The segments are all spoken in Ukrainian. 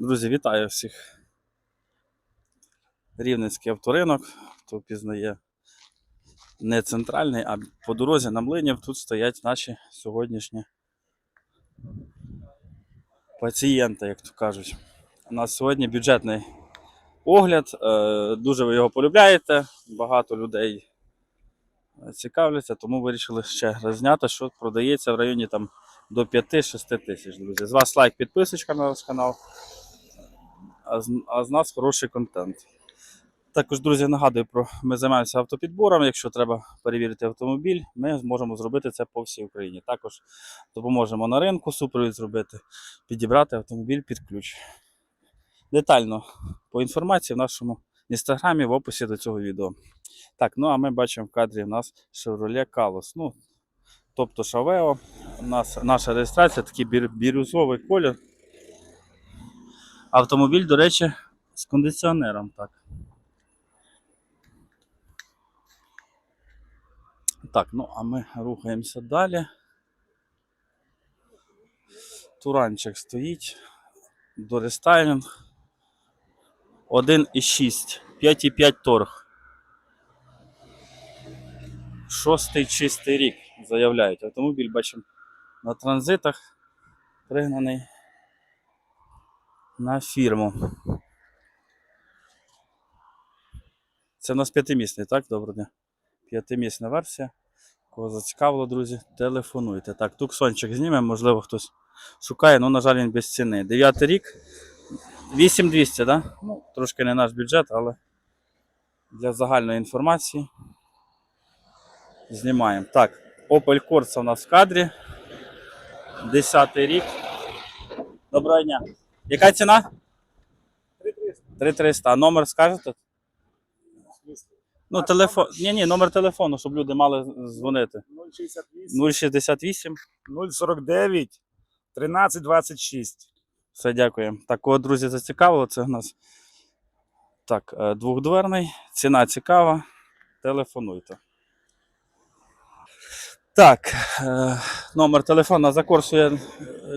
Друзі, вітаю всіх. Рівненський авторинок. Хто пізнає не центральний, а по дорозі на млинів тут стоять наші сьогоднішні пацієнти, як то кажуть. У нас сьогодні бюджетний огляд. Е, Дуже ви його полюбляєте. Багато людей е, цікавляться, тому вирішили ще раз зняти, що продається в районі там до 5-6 тисяч, друзі. З вас лайк, підписочка на наш канал а з, нас хороший контент. Також, друзі, нагадую, про ми займаємося автопідбором. Якщо треба перевірити автомобіль, ми зможемо зробити це по всій Україні. Також допоможемо на ринку супровід зробити, підібрати автомобіль під ключ. Детально по інформації в нашому інстаграмі в описі до цього відео. Так, ну а ми бачимо в кадрі в нас Chevrolet Calos. Ну, тобто Шавео. У нас наша реєстрація такий бір, бірюзовий колір. Автомобіль, до речі, з кондиціонером, так. Так, ну а ми рухаємося далі. Туранчик стоїть. Дорестайлінг. 1,6. 5,5 торг. Шостий чистий рік заявляють. Автомобіль бачимо на транзитах пригнаний на фірму. Це в нас п'ятимісний, так? Доброго дня. П'ятимісна версія. Кого зацікавило, друзі, телефонуйте. Так, туксончик знімемо, можливо, хтось шукає, але, на жаль, він без ціни. Дев'ятий рік. 8200, так? Да? Ну, трошки не наш бюджет, але для загальної інформації знімаємо. Так, Opel Corsa у нас в кадрі. 10 рік. Доброго дня. Яка ціна? 3300. А номер скажете? Ну, телефон. Ні, ні, номер телефону, щоб люди мали дзвонити. 068 068. 049 13 26. Все, дякуємо. Так, кого, друзі, зацікавило, це у нас так, е, двохдверний. Ціна цікава. Телефонуйте. Так, е, номер телефона за курсу, я е,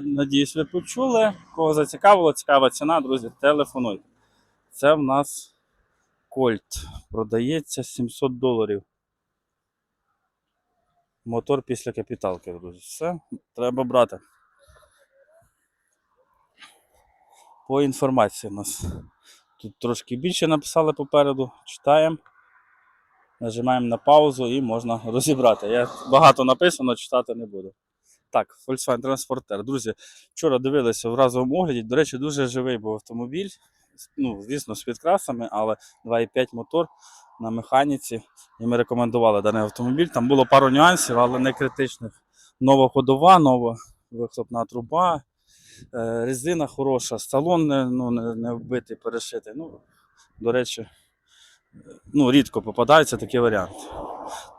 надіюсь, ви почули. Кого зацікавило, цікава ціна, друзі, телефонуйте. Це в нас Кольт. Продається 700 доларів. Мотор після капіталки, друзі. Все, треба брати. По інформації у нас. Тут трошки більше написали попереду. Читаємо. Нажимаємо на паузу і можна розібрати. Я багато написано, читати не буду. Так, Volkswagen Transporter. Друзі, вчора дивилися в разовому огляді. До речі, дуже живий був автомобіль. Ну, звісно, з підкрасами, але 2,5 мотор на механіці. І ми рекомендували даний автомобіль. Там було пару нюансів, але не критичних. Нова ходова, нова вихлопна труба, е, резина хороша, салон не, ну, не, вбитий, перешитий. Ну, до речі, ну, рідко попадається такий варіант.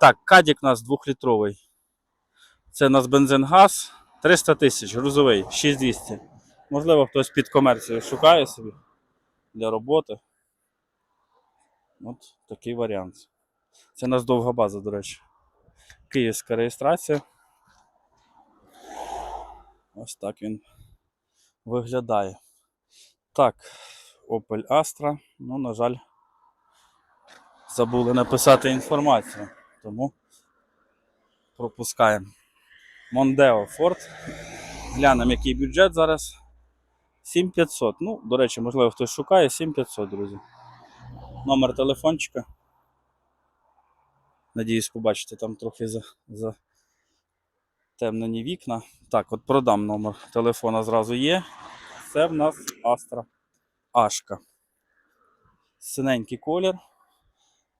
Так, кадік у нас двохлітровий. Це у нас бензин-газ 300 тисяч, грузовий, 6200. Можливо, хтось під комерцію шукає собі для роботи. От такий варіант. Це у нас довга база, до речі. Київська реєстрація. Ось так він виглядає. Так, Opel Astra. Ну, на жаль, забули написати інформацію, тому пропускаємо. Mondeo Ford. Глянемо, який бюджет зараз. 7500. Ну, до речі, можливо, хтось шукає 7500, друзі. Номер телефончика. Надіюсь, побачите там трохи за, за темнені вікна. Так, от продам номер телефона зразу є. Це в нас Astra Ашка. Синенький колір.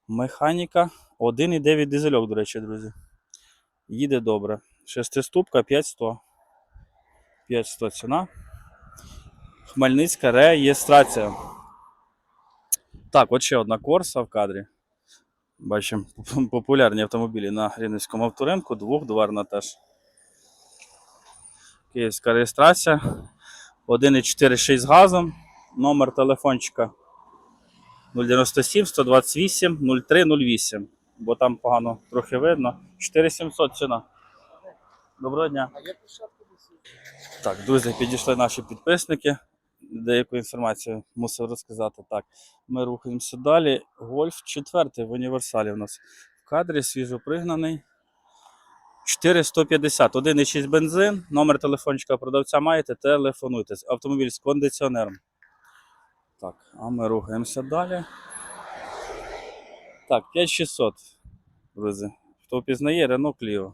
Механіка. 1,9 дизельок, до речі, друзі. Їде добре. Шестиступка 5100. 5100 ціна. Хмельницька реєстрація. Так, от ще одна корса в кадрі. Бачимо популярні автомобілі на Рівненському авторинку, двохдверна теж. Київська реєстрація. 1,46 з газом. Номер телефончика 097 128 0308. Бо там погано трохи видно. 4700 ціна. Доброго дня. Так, друзі, підійшли наші підписники. деяку інформацію мусив розказати. Так, ми рухаємося далі. Гольф четвертий в універсалі у нас в кадрі, свіжопригнаний. 4150, 1,6 бензин, номер телефончика продавця маєте, телефонуйте. Автомобіль з кондиціонером. Так, а ми рухаємося далі. Так, 5600, друзі. Хто впізнає, Renault Clio.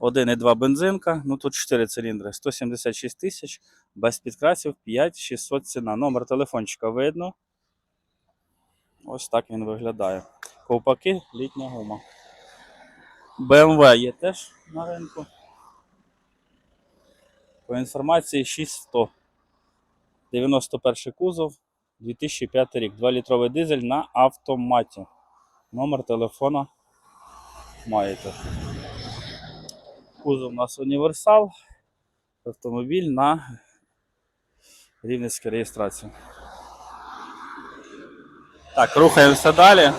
1,2 бензинка, ну тут 4 циліндри, 176 тисяч, без підкрасів 5600 ціна. Номер телефончика видно. Ось так він виглядає. Ковпаки, літня гума. BMW є теж на ринку. По інформації 6100. 91 кузов, 2005 рік. 2-літровий дизель на автоматі. Номер телефона маєте. Кузов у нас універсал. Автомобіль на рівненській реєстрації. Так, рухаємося далі.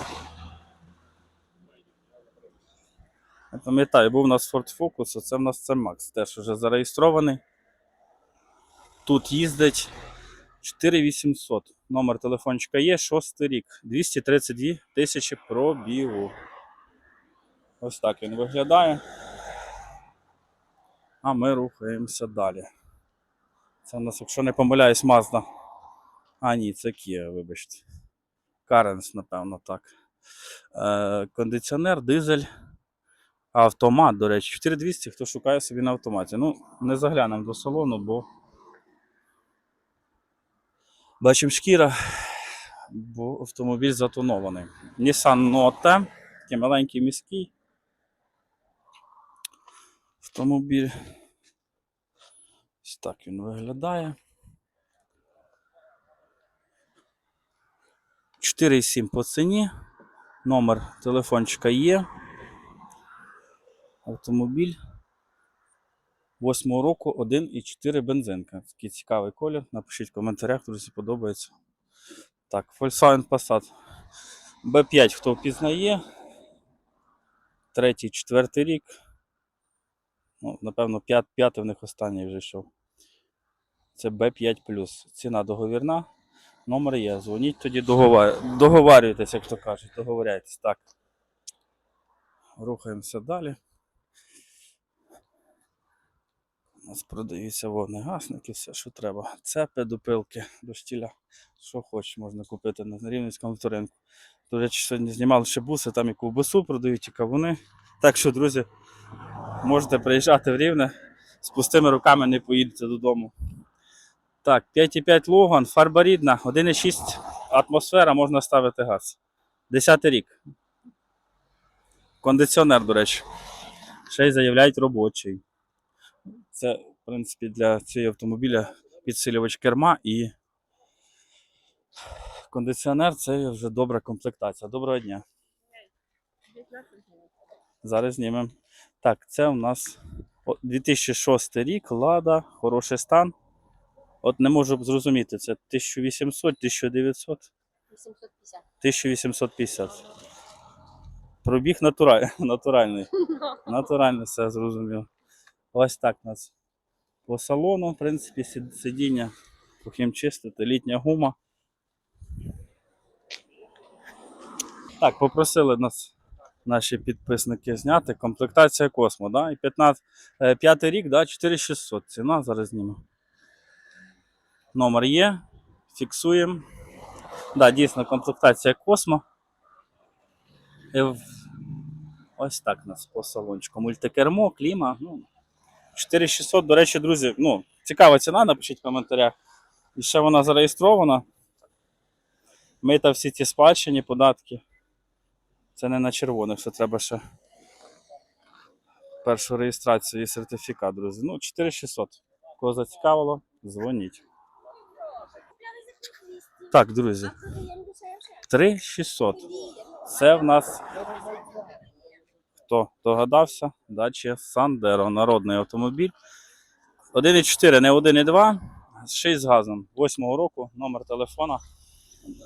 Я пам'ятаю, був у нас Ford Focus, а це в нас C-Max, теж вже зареєстрований. Тут їздить 4800. Номер телефончика є, 6 рік. 232 тисячі пробігу. Ось так він виглядає. А ми рухаємося далі. Це в нас, якщо не помиляюсь, Mazda. А, ні, це Kia, вибачте. Каренс, напевно, так. Е, кондиціонер, дизель. Автомат, до речі, 4200, хто шукає собі на автоматі. Ну, не заглянемо до салону, бо. Бачимо шкіра, бо автомобіль затонований. Nissan Note, такий маленький міський. Автомобіль. Ось так він виглядає. 4,7 по ціні. Номер телефончика є. Автомобіль 8 року 1,4 бензинка. Такий цікавий колір. Напишіть в коментарях, друзі, подобається. Так, Volkswagen Passat. B5, хто впізнає. Третій, четвертий рік. Ну, напевно, п'ятий в них останній вже йшов. Це B5. Ціна договірна. Номер є. Дзвоніть тоді, договар... договарюйтесь, як то кажуть, договоряйтесь. Так. Рухаємося далі. У нас продаються вогнегасники, все, що треба. Цепи, дупилки до штіля. Що хочеш, можна купити на Рівненському авторинку. До речі, сьогодні знімали ще буси, там і ковбасу продають, і кавуни. Так що, друзі, можете приїжджати в Рівне, з пустими руками не поїдете додому. Так, 5,5 Логан, фарба рідна, 1,6 атмосфера, можна ставити газ. 10 рік. Кондиціонер, до речі. Ще й заявляють робочий. Це, в принципі, для цього автомобіля підсилювач керма і кондиціонер це вже добра комплектація. Доброго дня. Зараз знімемо. Так, це у нас 2006 рік, Лада, хороший стан. От не можу зрозуміти, це 1800, 1900, 850. 1850. Пробіг натураль, натуральний. Натурально все зрозуміло. Ось так у нас по салону, в принципі, сид- сидіння чистити, літня гума. Так, попросили нас наші підписники зняти. Комплектація Космо, да? І 15, е, п'ятий рік, да? 4600. Ціна зараз зніму. Номер є. Фіксуємо. Да, дійсно, комплектація Космо. І Ось так у нас по салончику. Мультикермо, кліма. Ну, 4600, до речі, друзі, ну, цікава ціна, напишіть в коментарях. І ще вона зареєстрована. Мита всі ці спадщині, податки. Це не на червоних, це треба ще першу реєстрацію і сертифікат, друзі. Ну, 4600. Кого зацікавило, дзвоніть. Так, друзі. 3600. Це в нас хто догадався, дача Сандеро, народний автомобіль. 1,4, не 1,2, ще й з газом. 8 року, номер телефона.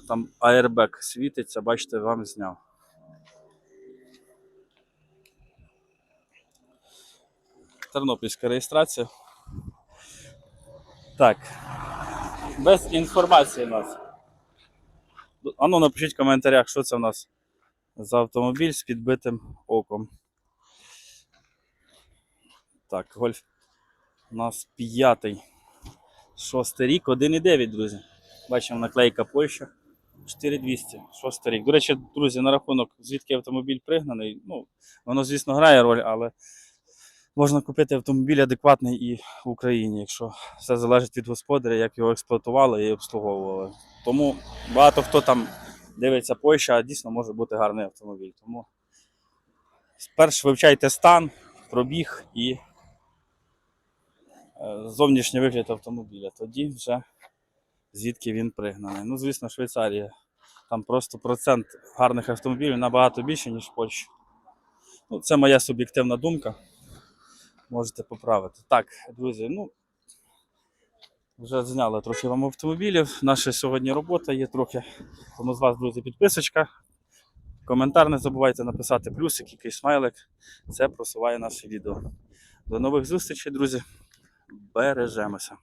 Там аербек світиться, бачите, вам зняв. Тернопільська реєстрація. Так. без інформації у нас. Ану, напишіть в коментарях, що це у нас за автомобіль з підбитим оком. Так, гольф. У нас п'ятий. Шостий рік, 1,9, друзі. Бачимо наклейка Польща. 4200, шостий рік. До речі, друзі, на рахунок, звідки автомобіль пригнаний. Ну, воно, звісно, грає роль, але можна купити автомобіль адекватний і в Україні, якщо все залежить від господаря, як його експлуатували і обслуговували. Тому багато хто там дивиться Польща, дійсно може бути гарний автомобіль. Тому спершу вивчайте стан, пробіг і е, зовнішній вигляд автомобіля. Тоді вже звідки він пригнаний. Ну, звісно, Швейцарія. Там просто процент гарних автомобілів набагато більше, ніж в Польщі. Ну, це моя суб'єктивна думка. Можете поправити. Так, друзі, ну. Вже зняли трохи вам автомобілів. Наша сьогодні робота є трохи. Тому з вас, друзі, підписочка. Коментар не забувайте написати плюсик, якийсь смайлик. Це просуває наше відео. До нових зустрічей, друзі. Бережемося.